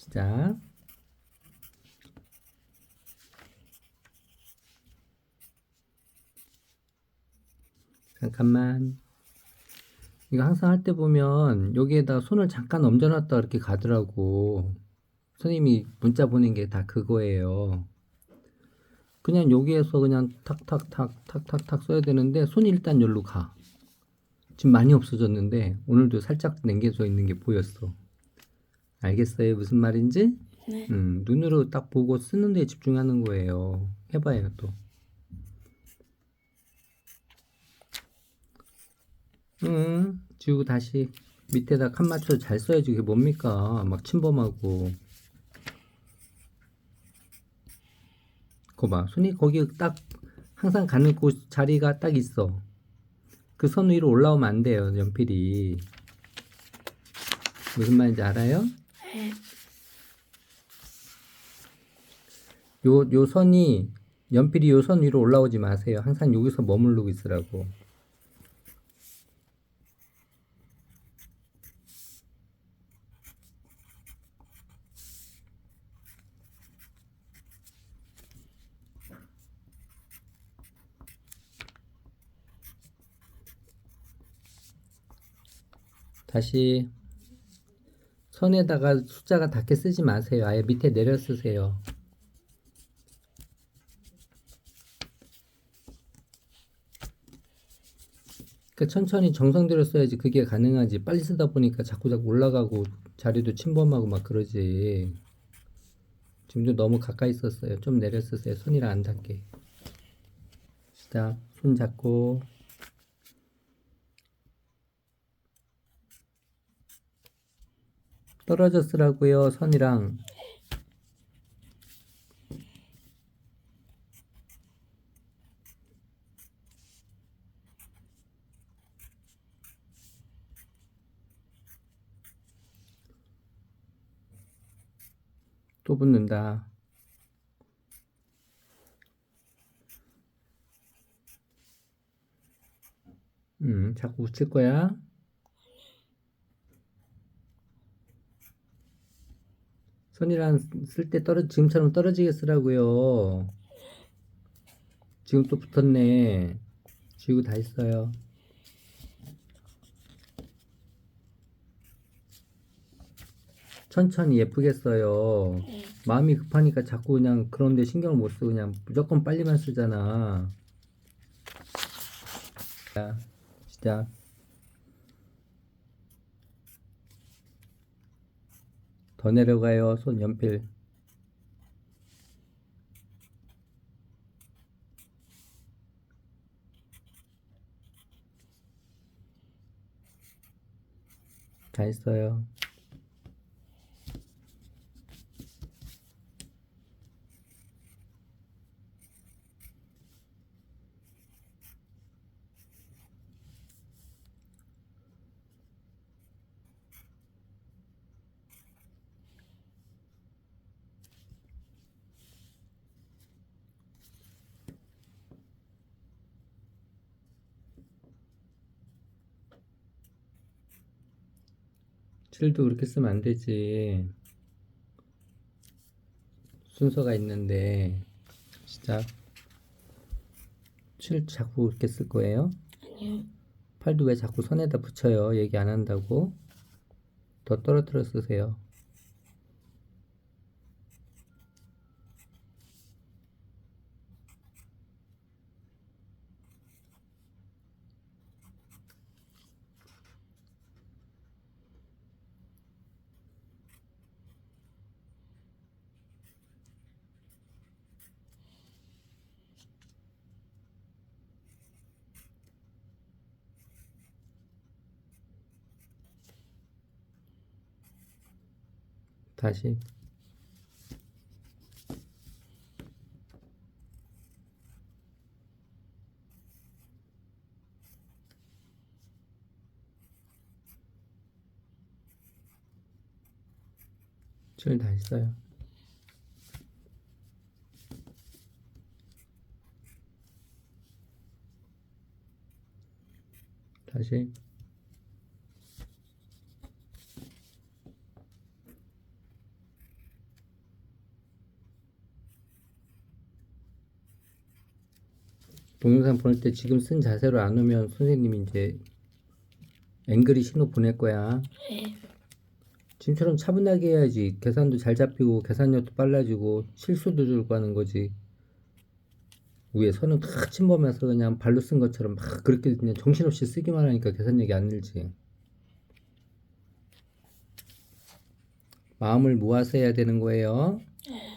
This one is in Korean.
시작. 잠깐만. 이거 항상 할 때 보면 여기에다 손을 잠깐 얹어놨다 이렇게 가더라고. 선생님이 문자 보낸 게 다 그거예요. 그냥 여기에서 그냥 탁탁탁 탁탁탁 써야 되는데 손이 일단 여기로 가. 지금 많이 없어졌는데 오늘도 살짝 남겨져 있는 게 보였어. 알겠어요? 무슨 말인지? 네. 음, 눈으로 딱 보고 쓰는 데 집중하는 거예요. 해봐요, 또. 응, 지우고 다시 밑에다 칸 맞춰서 잘 써야지. 그게 뭡니까? 막 침범하고. 거 봐. 손이 거기 딱 항상 가는 곳 자리가 딱 있어. 그 선 위로 올라오면 안 돼요, 연필이. 무슨 말인지 알아요? 네. 요, 요 선이, 연필이 요 선 위로 올라오지 마세요. 항상 여기서 머무르고 있으라고. 다시 선에다가 숫자가 닿게 쓰지 마세요. 아예 밑에 내려 쓰세요. 그 천천히 정성 들여 써야지 그게 가능하지. 빨리 쓰다 보니까 자꾸 자꾸 올라가고 자리도 침범하고 막 그러지. 지금도 너무 가까이 썼어요. 좀 내려 쓰세요. 손이랑 안 닿게. 시작. 손 잡고 떨어져 쓰라고요. 선이랑 또 붙는다. 음, 자꾸 붙일 거야. 선이랑 쓸 때 떨어 지금처럼 떨어지게 쓰라고요. 지금 또 붙었네. 지우고 다 했어요. 천천히 예쁘게 써요. 네. 마음이 급하니까 자꾸 그냥 그런데 신경을 못 쓰고 그냥 무조건 빨리만 쓰잖아. 자, 시작. 더 내려가요. 손 연필. 다 했어요. 칠도 그렇게 쓰면 안 되지. 순서가 있는데, 시작. 칠 자꾸 그렇게 쓸 거예요? 아니요. 팔도 왜 자꾸 손에다 붙여요? 얘기 안 한다고? 더 떨어뜨려 쓰세요. 다시. 칠다 했어요. 다시. 동영상 보낼 때 지금 쓴 자세로 안 오면 선생님이 이제 앵그리 신호 보낼 거야. 네. 지금처럼 차분하게 해야지. 계산도 잘 잡히고 계산력도 빨라지고 실수도 줄고 하는 거지. 위에 선은 탁 침범해서 그냥 발로 쓴 것처럼 막 그렇게 그냥 정신없이 쓰기만 하니까 계산력이 안 늘지. 마음을 모아서 해야 되는 거예요. 네.